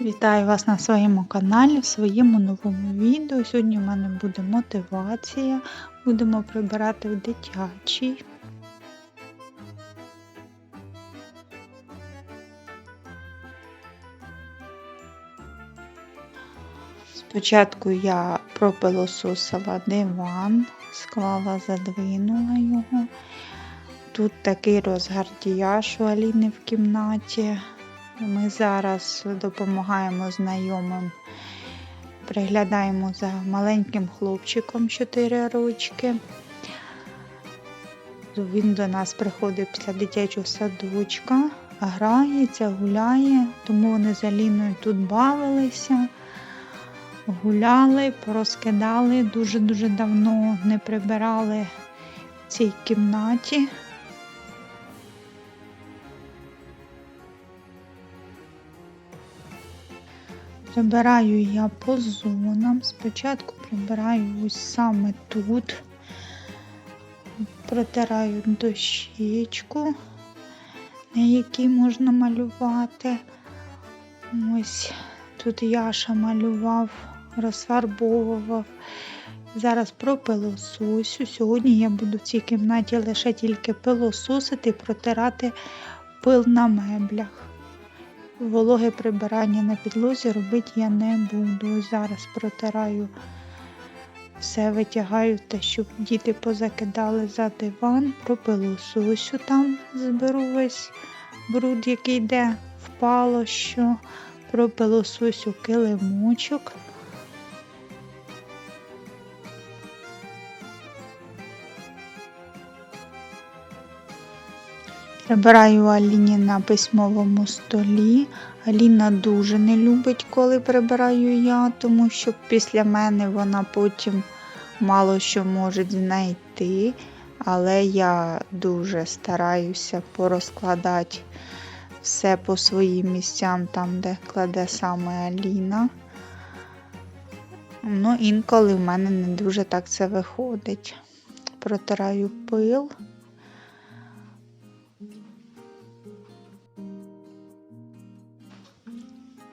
Вітаю вас на своєму каналі, в своєму новому відео. Сьогодні в мене буде мотивація. Будемо прибирати в дитячій. Спочатку я пропилососила диван, склала, задвинула його. Тут такий розгардіяж у Аліни в кімнаті. Ми зараз допомагаємо знайомим, приглядаємо за маленьким хлопчиком 4 рочки. Він до нас приходить після дитячого садочка, грається, гуляє, тому вони з Аліною тут бавилися, гуляли, порозкидали, дуже-дуже давно не прибирали в цій кімнаті. Прибираю я по зонам. Спочатку прибираю ось саме тут, протираю дощечку, на якій можна малювати. Ось тут Яша малював, розфарбовував. Зараз про пилососю. Сьогодні я буду в цій кімнаті лише тільки пилососити і протирати пил на меблях. Вологе прибирання на підлозі робити я не буду. Зараз протираю все, витягаю те, щоб діти позакидали за диван, пропилососю там зберу весь бруд, який йде, впало, що пропилососю килимочок. Прибираю Аліні на письмовому столі. Аліна дуже не любить, коли прибираю я, тому що після мене вона потім мало що може знайти. Але я дуже стараюся порозкладати все по своїм місцям, там, де кладе саме Аліна. Ну, інколи в мене не дуже так це виходить. Протираю пил.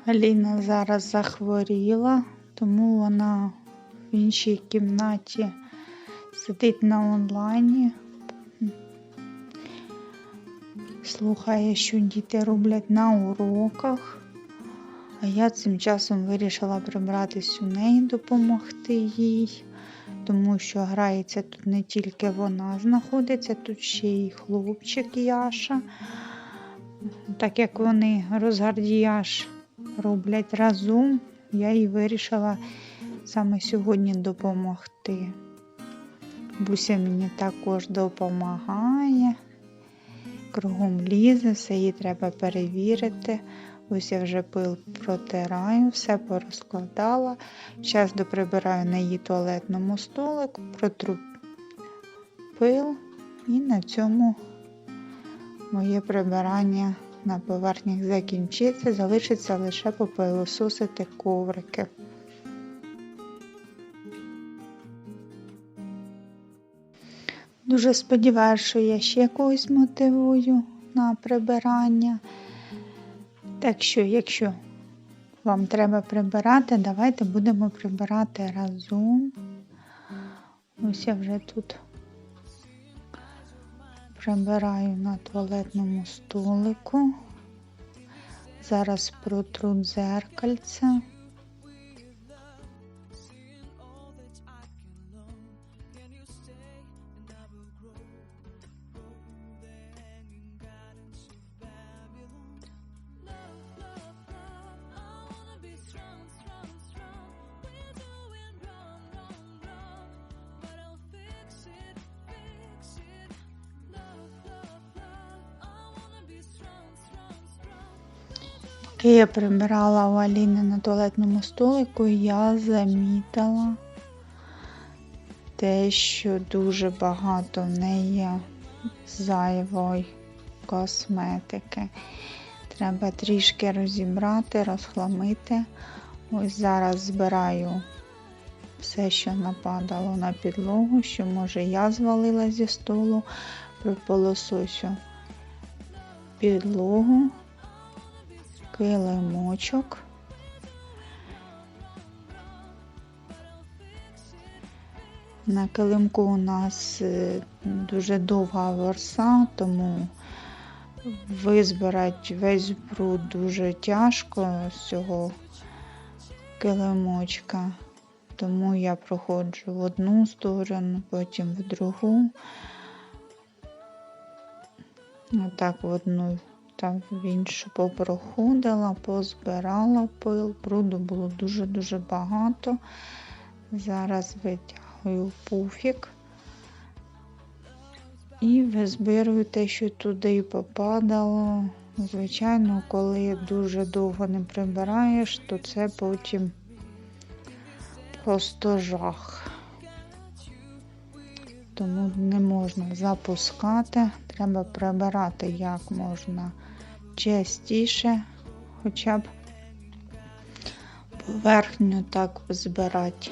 Аліна зараз захворіла, тому вона в іншій кімнаті сидить на онлайні, слухає, що діти роблять на уроках. А я цим часом вирішила прибратись у неї, допомогти їй, тому що грається тут не тільки вона знаходиться, тут ще й хлопчик Яша. Так як вони розгардіяж роблять разом, я їй вирішила саме сьогодні допомогти. Буся мені також допомагає, кругом лізе, все їй треба перевірити. Ось я вже пил протираю, все порозкладала. Зараз доприбираю на її туалетному столику, протру пил і на цьому моє прибирання на поверхнях закінчиться, залишиться лише попилососити коврики. Дуже сподіваюся, що я ще когось мотивую на прибирання. Так що, якщо вам треба прибирати, давайте будемо прибирати разом. Ось я вже тут прибираю на туалетному столику. Зараз протру дзеркальце. Поки я прибирала у Аліни на туалетному столику, я замітила те, що дуже багато в неї зайвої косметики. Треба трішки розібрати, розхламити. Ось зараз збираю все, що нападало на підлогу, що, може, я звалила зі столу, прополососю підлогу килимочок. На килимку у нас е, дуже довга ворса, тому визбирати весь бруд дуже тяжко з цього килимочка, тому я проходжу в одну сторону, потім в другу. Отак в одну та в іншу попроходила, позбирала пил. Бруду було дуже-дуже багато. Зараз витягую пуфік і визбирую те, що туди попадало. Звичайно, коли дуже довго не прибираєш, то це потім просто жах. Тому не можна запускати, треба прибирати як можна частіше, хоча б поверхню так збирати.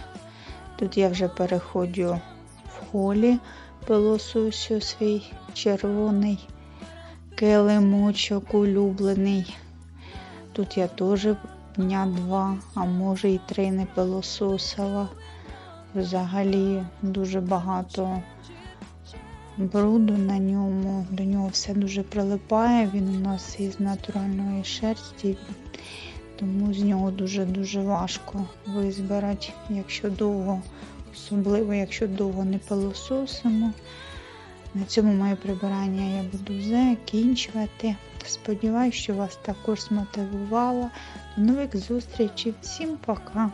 Тут я вже переходжу в холі, пилососю свій червоний килимочок улюблений. Тут я теж дня два, а може і три не пилососила. Взагалі дуже багато бруду на ньому, до нього все дуже прилипає, він у нас із натуральної шерсті, тому з нього дуже-дуже важко визбирати, якщо довго, особливо якщо довго не пилососимо. На цьому моє прибирання я буду закінчувати. Сподіваюсь, що вас також змотивувало. До нових зустрічей. Всім пока!